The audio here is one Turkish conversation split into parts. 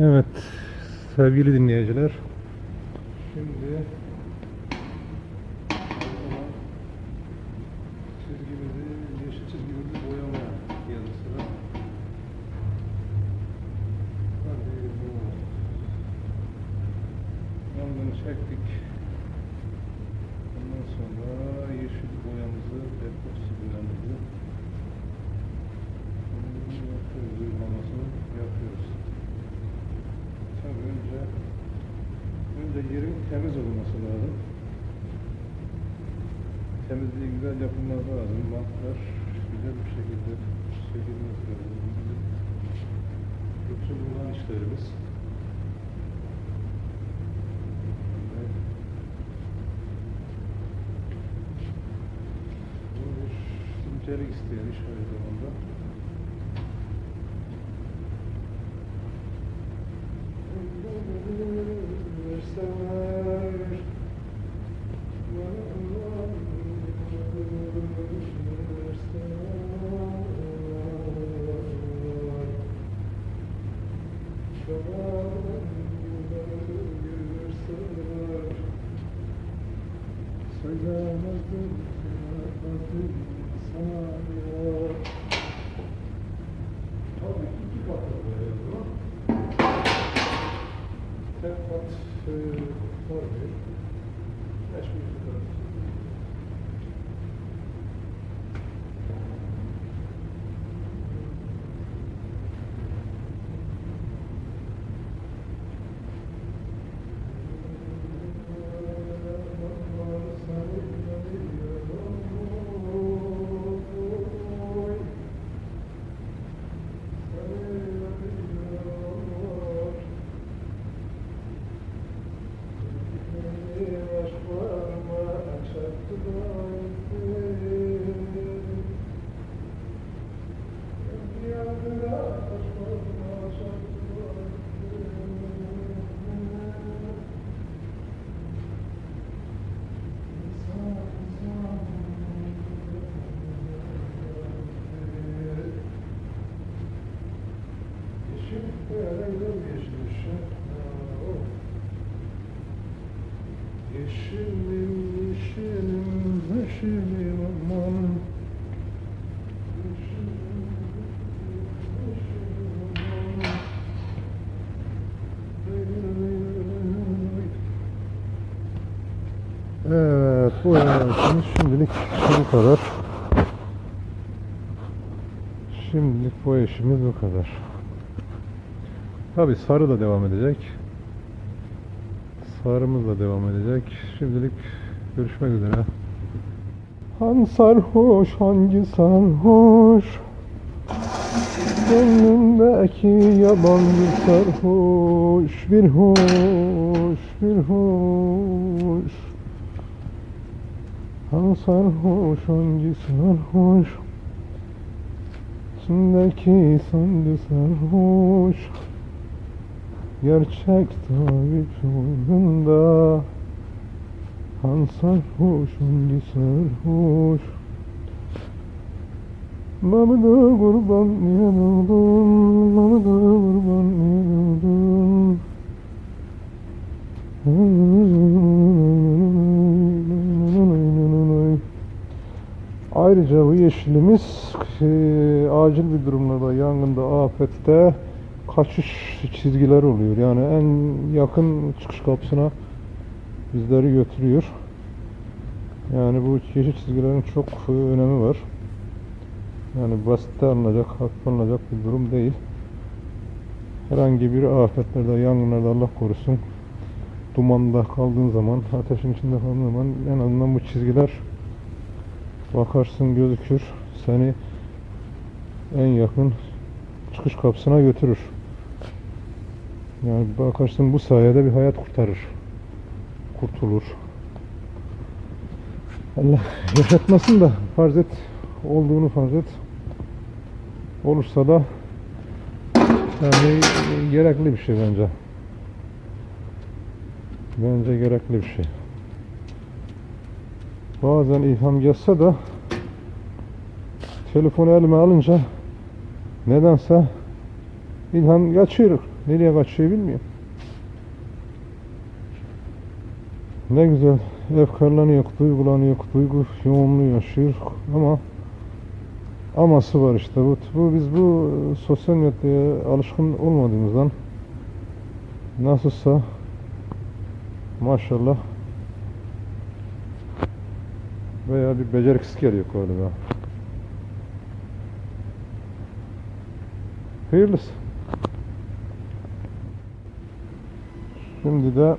Evet sevgili dinleyiciler. Şimdi çizgimizi, yeşil çizgimizi. Hadi bu. Yangını çektik. Ondan sonra yeşil boyamızı, epoksi boyamızı bunu yapıyoruz, uygulamasını yapıyoruz. Tabii önce önce yerin temiz olması lazım. Temizliği güzel yapılması lazım. Bantlar güzel bir şekilde çekilmesi lazım. Bütün olan işlerimiz. Bu bir isteyen iş aynı zamanda. Tek kat e, var bir. Bu eğlencemiz şimdilik bu kadar. Şimdilik bu işimiz bu kadar. Tabi sarı da devam edecek. Sarımız da devam edecek. Şimdilik görüşmek üzere. Han sarhoş, hangi sarhoş? Gönlümdeki yaban bir sarhoş, bir hoş, bir hoş. Han sarhoş, hangi sarhoş? İçindeki sandı sarhoş. Gerçek tabip uğrunda Han sarhoş, hangi sarhoş Mamada kurban niye oldun Mamada kurban niye oldun Ayrıca bu yeşilimiz e, acil bir durumlarda, yangında, afette kaçış çizgileri oluyor. Yani en yakın çıkış kapısına bizleri götürüyor. Yani bu yeşil çizgilerin çok e, önemi var. Yani basite alınacak, hafife alınacak bir durum değil. Herhangi bir afetlerde, yangınlarda Allah korusun dumanda kaldığın zaman, ateşin içinde kaldığın zaman en azından bu çizgiler bakarsın gözükür. Seni en yakın çıkış kapısına götürür. Yani bakarsın bu sayede bir hayat kurtarır. Kurtulur. Allah yaşatmasın da farz et olduğunu farz et. Olursa da yani gerekli bir şey bence. Bence gerekli bir şey. Bazen ilham gelse de telefonu elime alınca nedense ilham kaçıyor. Nereye kaçıyor bilmiyorum. Ne güzel efkarlanıyor, duygulanıyor, duygu yoğunluğu yaşıyor ama aması var işte bu, bu biz bu sosyal medyaya alışkın olmadığımızdan nasılsa maşallah veya bir beceriksiz geliyor galiba. Hayırlısı. Şimdi de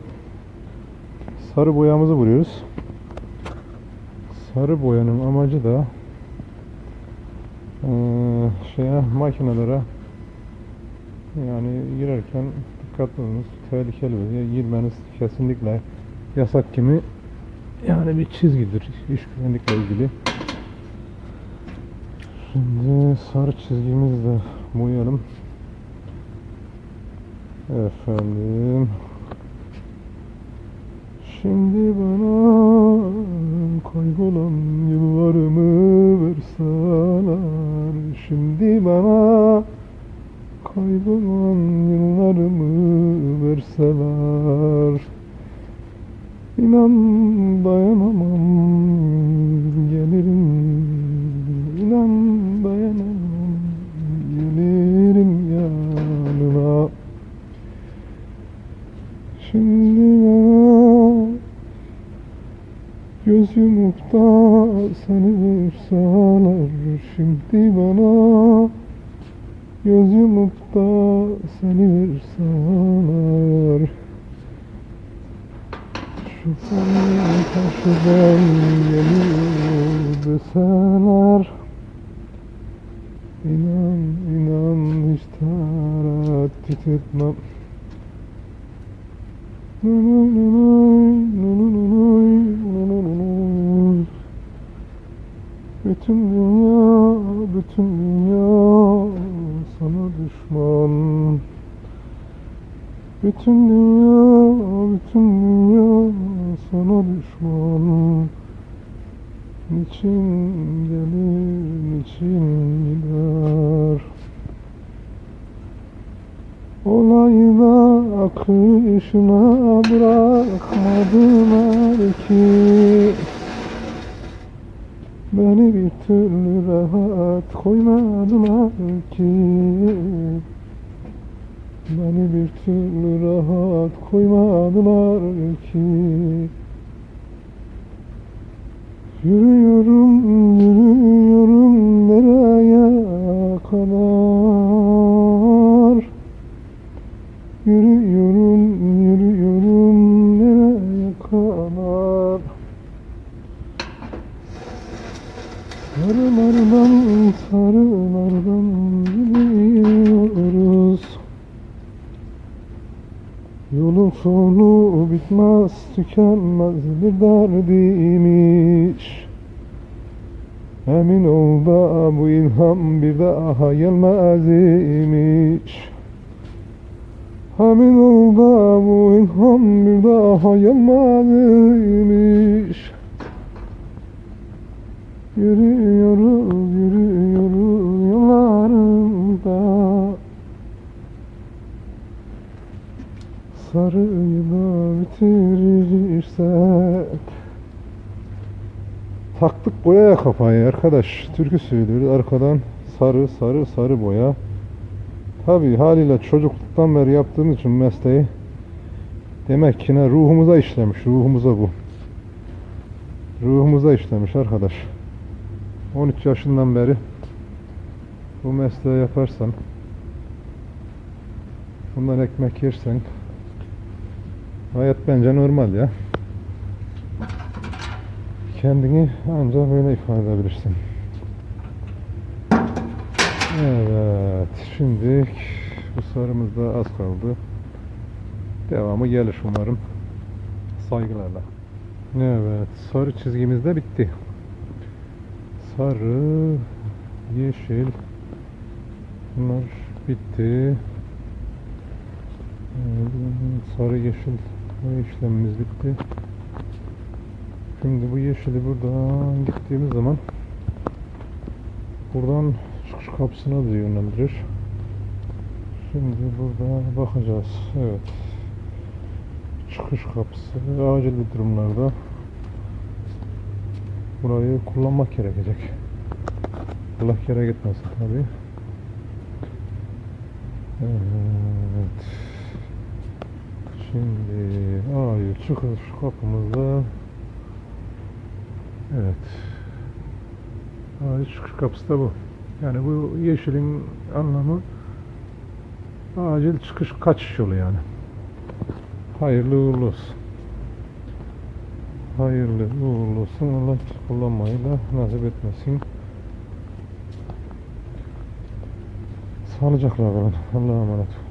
sarı boyamızı vuruyoruz. Sarı boyanın amacı da eee, şeye makinelere yani girerken dikkatli olunuz tehlikeli girmeniz kesinlikle yasak kimi yani bir çizgidir iş güvenlikle ilgili. Şimdi sarı çizgimizi de boyayalım. Efendim. Şimdi bana kaybolan yıllarımı verseler Şimdi bana kaybolan yıllarımı verseler İnan dayanamam. Gelirim. İnan dayanamam. Gelirim yanına Şimdi bana göz yumup da seni vursalar Şimdi bana göz yumup da seni vursalar Şu fani karşıdan geliyor deseler İnan inan hiç tereddüt etmem bütün dünya, bütün dünya sana düşman. Bütün dünya, bütün dünya düşman. Niçin gelir, niçin gider? Olayda akışına bırakmadılar ki Beni bir türlü rahat koymadılar ki Beni bir türlü rahat koymadılar ki Yürüyorum, yürüyorum nereye kadar sonu bitmez, tükenmez bir derdiymiş. Emin ol da bu ilham bir daha gelmez imiş Emin ol da bu ilham bir daha gelmezmiş Yürüyoruz, yürüyoruz yollarında Sarıyı da bitirirsek Taktık boyaya kafayı arkadaş. Türkü söylüyoruz. Arkadan sarı sarı sarı boya. Tabii haliyle çocukluktan beri yaptığımız için mesleği demek ki ne ruhumuza işlemiş, ruhumuza bu. Ruhumuza işlemiş arkadaş. 13 yaşından beri bu mesleği yaparsan bundan ekmek yersen hayat bence normal ya. Kendini ancak böyle ifade edebilirsin. Evet, şimdi bu sarımız da az kaldı. Devamı gelir umarım. Saygılarla. Evet, sarı çizgimiz de bitti. Sarı, yeşil. Bunlar bitti. Evet, Sarı, yeşil bu işlemimiz bitti. Şimdi bu yeşili buradan gittiğimiz zaman buradan çıkış kapısına da yönlendirir. Şimdi burada bakacağız. Evet. Çıkış kapısı acil bir durumlarda burayı kullanmak gerekecek. Allah kere gitmesin tabii. Evet. Şimdi acil çıkış kapımızda Evet. Acil çıkış kapısı da bu. Yani bu yeşilin anlamı acil çıkış kaçış yolu yani. Hayırlı uğurlu olsun. Hayırlı uğurlu olsun. Allah kullanmayı da nasip etmesin. Sağlıcakla kalın. Allah'a emanet olun.